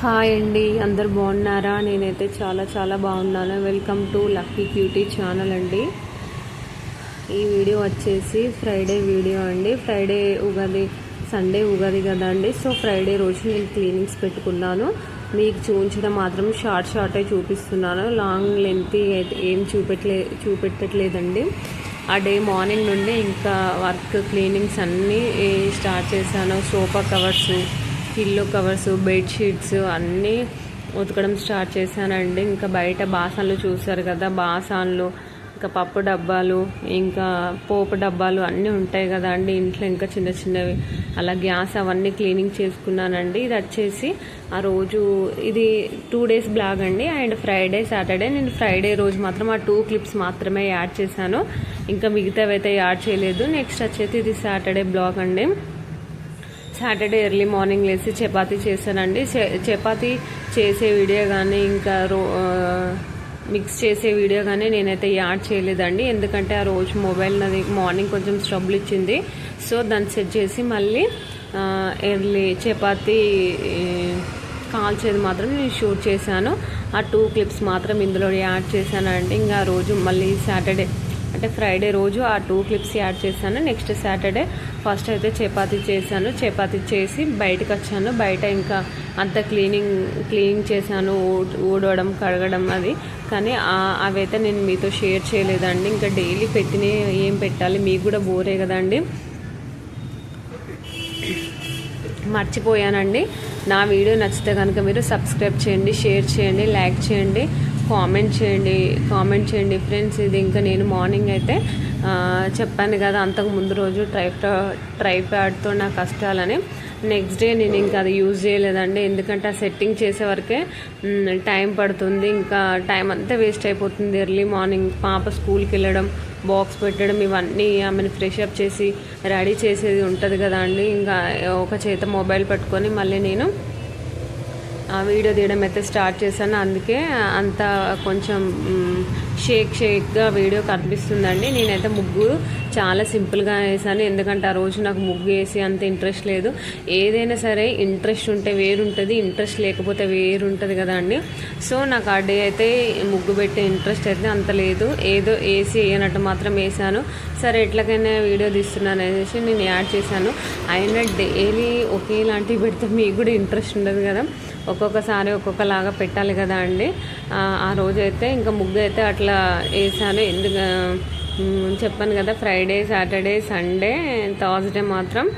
Hi అండి అందరు బాగున్నారా? నేనైతే చాలా చాలా బాగున్నాను. Welcome to lucky cutie channel అండి. ఈ వీడియో వచ్చేసి ఫ్రైడే వీడియో అండి. ఫ్రైడే ఉగాది సండే ఉగాది కదా అండి. సో ఫ్రైడే రోజు నేను క్లీనింగ్స్ పెట్టుకున్నాను. మీకు చూపించడం మాత్రం షార్ట్ షార్టే చూపిస్తున్నాను. లాంగ్ లెంత్ ఏం చూపెట్టలే చూపెట్టట్లేదండి. ఆ డే మార్నింగ్ నుండి ఇంకా వర్క్ క్లీనింగ్స్ అన్నీ స్టార్ట్ చేశాను. Sofa covers pillow covers bedsheets అన్నీ ఉతకడం స్టార్ట్ చేశానండి. ఇంకా బయట బాసన్లు చూసారు కదా బాసన్లు ఇంకా పప్పు డబ్బాలు ఇంకా పోపు డబ్బాలు అన్నీ ఉంటాయి కదా అండి. ఇంట్లో ఇంకా చిన్న చిన్నవి. అలా గ్యాస్ అవన్నీ క్లీనింగ్ చేసుకున్నానండి. ఇది వచ్చేసి ఆ రోజు ఇది టూ డేస్ బ్లాగ్ అండి. And Friday Saturday. నేను ఫ్రైడే రోజు మాత్రం ఆ టూ క్లిప్స్ మాత్రమే యాడ్ చేశాను. ఇంకా మిగతావి అయితే యాడ్ చేయలేదు. నెక్స్ట్ వచ్చేసి ఇది సాటర్డే బ్లాగ్ అండి. సాటర్డే ఎర్లీ మార్నింగ్ లేచి చపాతీ చేశానండి. చపాతీ చేసే వీడియో కానీ ఇంకా రో మిక్స్ చేసే వీడియో కానీ నేనైతే యాడ్ చేయలేదండి. ఎందుకంటే ఆ రోజు మొబైల్ నాది మార్నింగ్ కొంచెం స్ట్రబుల్ ఇచ్చింది. సో దాన్ని సెట్ చేసి మళ్ళీ ఎర్లీ చపాతీ కాల్ కాల్చేది మాత్రం నేను షూట్ చేశాను. ఆ టూ క్లిప్స్ మాత్రం ఇందులో యాడ్ చేశానండి. ఇంకా రోజు మళ్ళీ సాటర్డే అంటే ఫ్రైడే రోజు ఆ టూ క్లిప్స్ యాడ్ చేశాను. నెక్స్ట్ సాటర్డే ఫస్ట్ అయితే చపాతీ చేశాను. చపాతీ చేసి బయటకు వచ్చాను. బయట ఇంకా అంత క్లీనింగ్ క్లీనింగ్ చేశాను. ఊడవడం కడగడం అది. కానీ అవైతే నేను మీతో షేర్ చేయలేదండి. ఇంకా డైలీ పెట్టిన ఏం పెట్టాలి? మీకు కూడా బోరే కదండి. మర్చిపోయానండి. నా వీడియో నచ్చితే కనుక మీరు సబ్స్క్రైబ్ చేయండి షేర్ చేయండి లైక్ చేయండి. కామెంట్ చేయండి కామెంట్ చేయండి ఫ్రెండ్స్. ఇది ఇంకా నేను మార్నింగ్ అయితే చెప్పాను కదా అంతకు ముందు రోజు ట్రై ట్రైప్యాడ్తో నా కష్టాలని. నెక్స్ట్ డే నేను ఇంకా అది యూజ్ చేయలేదండి. ఎందుకంటే ఆ సెట్టింగ్ చేసే వరకే టైం పడుతుంది. ఇంకా టైం అంతా వేస్ట్ అయిపోతుంది. ఎర్లీ మార్నింగ్ పాప స్కూల్కి వెళ్ళడం బాక్స్ పెట్టడం ఇవన్నీ ఆమెను ఫ్రెష్ అప్ చేసి రెడీ చేసేది ఉంటుంది కదా అండి. ఇంకా ఒక చేత మొబైల్ పట్టుకొని మళ్ళీ నేను వీడియో తీయడం అయితే స్టార్ట్ చేశాను. అందుకే అంత కొంచెం షేక్ షేక్గా వీడియో కనిపిస్తుందండి. నేనైతే ముగ్గు చాలా సింపుల్గా వేసాను. ఎందుకంటే ఆ రోజు నాకు ముగ్గు వేసి అంత ఇంట్రెస్ట్ లేదు. ఏదైనా సరే ఇంట్రెస్ట్ ఉంటే వేరుంటుంది ఇంట్రెస్ట్ లేకపోతే వేరుంటుంది కదా అండి. సో నాకు ఆ డే అయితే ముగ్గు పెట్టే ఇంట్రెస్ట్ అయితే అంత లేదు. ఏదో వేసి వేయనట్టు మాత్రం వేసాను. సరే ఎట్లకైనా వీడియో తీస్తున్నాను అనేసి నేను యాడ్ చేశాను. అయినా డైలీ ఒకేలాంటివి పెడితే మీకు కూడా ఇంట్రెస్ట్ ఉండదు కదా. ఒక్కొక్కసారి ఒక్కొక్కలాగా పెట్టాలి కదా అండి. ఆ, రోజు అయితే ఇంకా ముగ్గు అయితే అట్లా వేసాను. ఎందుకు చెప్పాను కదా ఫ్రైడే సాటర్డే సండే థర్స్డే మాత్రం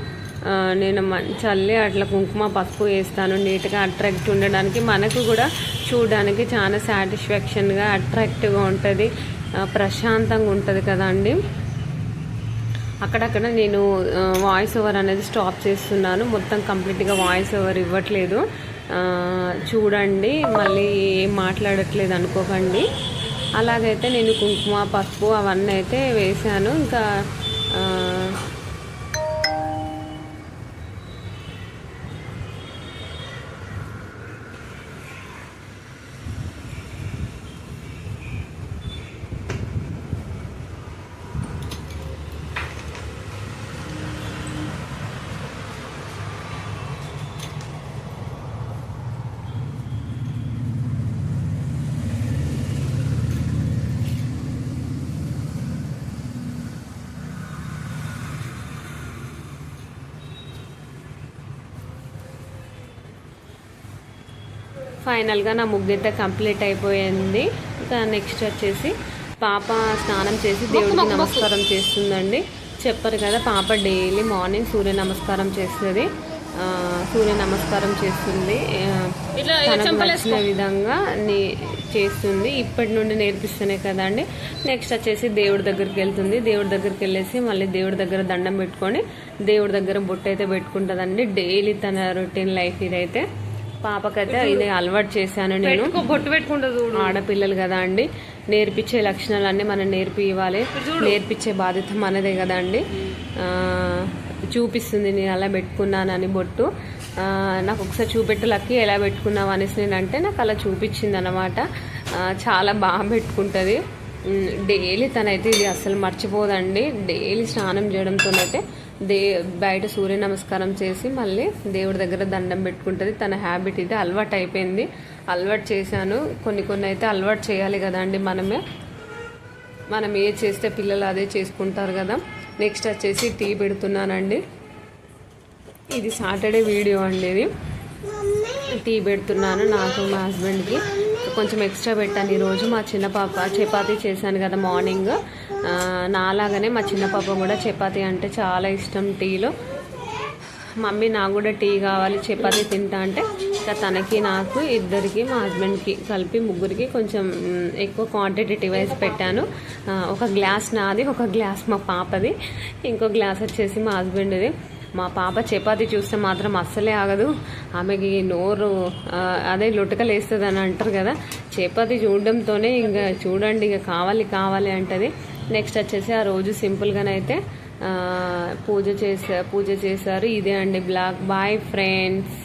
నేను చల్లి అట్లా కుంకుమ పసుపు వేస్తాను. నీట్గా అట్రాక్ట్ ఉండడానికి మనకు కూడా చూడడానికి చాలా సాటిస్ఫాక్షన్గా అట్రాక్టివ్గా ఉంటుంది. ప్రశాంతంగా ఉంటుంది కదా అండి. అక్కడక్కడ నేను వాయిస్ ఓవర్ అనేది స్టాప్ చేస్తున్నాను. మొత్తం కంప్లీట్గా వాయిస్ ఓవర్ ఇవ్వట్లేదు. చూడండి మళ్ళీ ఏం మాట్లాడట్లేదు అనుకోకండి. అలాగైతే నేను కుంకుమ పసుపు అవన్నీ అయితే వేశాను. ఇంకా ఫైనల్గా నా ముగ్గు కంప్లీట్ అయిపోయింది. ఇంకా నెక్స్ట్ వచ్చేసి పాప స్నానం చేసి దేవుడికి నమస్కారం చేస్తుందండి. చెప్పారు కదా పాప డైలీ మార్నింగ్ సూర్య నమస్కారం చేస్తుంది. సూర్య నమస్కారం చేస్తుంది. తనకు నచ్చిన విధంగా నే- చేస్తుంది. ఇప్పటి నుండి నేర్పిస్తేనే కదండి నెక్స్ట్ వచ్చేసి దేవుడి దగ్గరికి వెళ్తుంది. దేవుడి దగ్గరికి వెళ్ళేసి మళ్ళీ దేవుడి దగ్గర దండం పెట్టుకొని దేవుడి దగ్గర బొట్టు అయితే పెట్టుకుంటుందండి. డైలీ తన రొటీన్ లైఫ్ ఇదైతే. పాపకైతే ఇది అలవాటు చేశాను నేను. బొట్టు పెట్టుకుంటా చూడు. ఆడపిల్లలు కదా అండి. నేర్పించే లక్షణాలన్నీ మనం నేర్పి ఇవ్వాలి నేర్పించే బాధ్యత మనదే కదా అండి. చూపిస్తుంది నేను అలా పెట్టుకున్నానని బొట్టు. నాకు ఒకసారి చూపెట్టు లక్కి ఎలా పెట్టుకున్నావు అనేసి నేను అంటే నాకు అలా చూపించింది అనమాట చాలా బాగా పెట్టుకుంటుంది. డైలీ తనైతే ఇది అస్సలు మర్చిపోదండి. డైలీ స్నానం చేయడంతోనైతే దే బయట సూర్య నమస్కారం చేసి మళ్ళీ దేవుడి దగ్గర దండం పెట్టుకుంటుంది. తన హ్యాబిట్ ఇది. అలవాటు అయిపోయింది. అలవాటు చేశాను. కొన్ని కొన్ని అయితే అలవాటు చేయాలి కదా అండి మనమే. మనం ఏ చేస్తే పిల్లలు అదే చేసుకుంటారు కదా. నెక్స్ట్ వచ్చేసి టీ పెడుతున్నానండి. ఇది సాటర్డే వీడియో అండి ఇది. టీ పెడుతున్నాను నాకు మా హస్బెండ్కి. కొంచెం ఎక్స్ట్రా పెట్టాను ఈరోజు. మా చిన్న పాప చపాతీ చేశాను కదా మార్నింగ్. నాలాగానే మా చిన్న పాప కూడా చపాతీ అంటే చాలా ఇష్టం టీలో. మమ్మీ నాకు కూడా టీ కావాలి చపాతీ తింటా అంటే ఇంకా తనకి నాకు ఇద్దరికి మా హస్బెండ్కి కలిపి ముగ్గురికి కొంచెం ఎక్కువ క్వాంటిటీ వైజ్ పెట్టాను. ఒక గ్లాస్ నాది ఒక గ్లాస్ మా పాపది. ఇంకో గ్లాస్ వచ్చేసి మా హస్బెండ్ది. మా పాప చపాతి చూస్తే మాత్రం అస్సలే ఆగదు. ఆమెకి నోరు అదే లొటకలేస్తుంది అని అంటారు కదా. చపాతి చూడడంతోనే ఇంకా చూడండి ఇక కావాలి కావాలి అంటది. నెక్స్ట్ వచ్చేసి ఆ రోజు సింపుల్గానైతే అయితే పూజ చేసా పూజ చేశారు. ఇదే అండి బ్లాక్. Bye friends